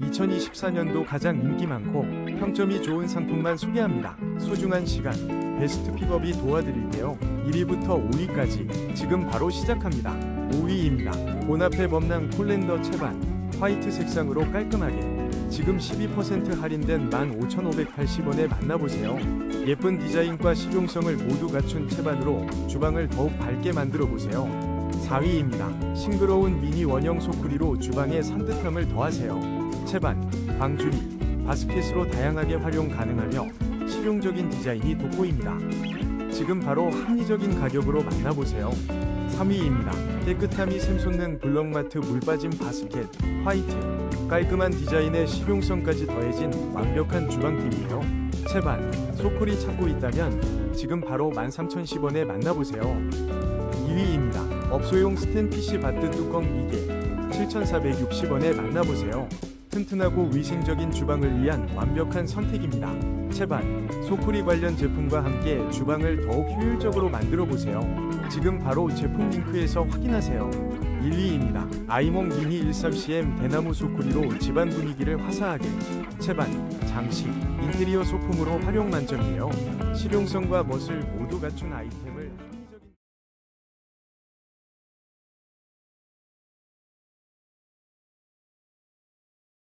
2024년도 가장 인기 많고 평점이 좋은 상품만 소개합니다. 소중한 시간, 베스트 픽업이 도와드릴게요. 1위부터 5위까지 지금 바로 시작합니다. 5위입니다. 본앞에 범랑 콜렌더 채반 화이트 색상으로 깔끔하게 지금 12% 할인된 15,580원에 만나보세요. 예쁜 디자인과 실용성을 모두 갖춘 채반으로 주방을 더욱 밝게 만들어 보세요. 4위입니다. 싱그러운 미니 원형 소쿠리로 주방에 산뜻함을 더하세요. 채반, 방주리, 바스켓으로 다양하게 활용 가능하며 실용적인 디자인이 돋보입니다. 지금 바로 합리적인 가격으로 만나보세요. 3위입니다. 깨끗함이 샘솟는 블럭마트 물빠짐 바스켓 화이트 깔끔한 디자인에 실용성까지 더해진 완벽한 주방팀이에요. 채반, 소쿠리 찾고 있다면 지금 바로 13,010원에 만나보세요. 2위입니다. 업소용 스텐 PC 바트 뚜껑 2개 7,460원에 만나보세요. 튼튼하고 위생적인 주방을 위한 완벽한 선택입니다. 채반, 소쿠리 관련 제품과 함께 주방을 더욱 효율적으로 만들어 보세요. 지금 바로 제품 링크에서 확인하세요. 1위입니다. 아이몽 미니 13cm 대나무 소쿠리로 집안 분위기를 화사하게 채반, 장식, 인테리어 소품으로 활용 만점이에요. 실용성과 멋을 모두 갖춘 아이템을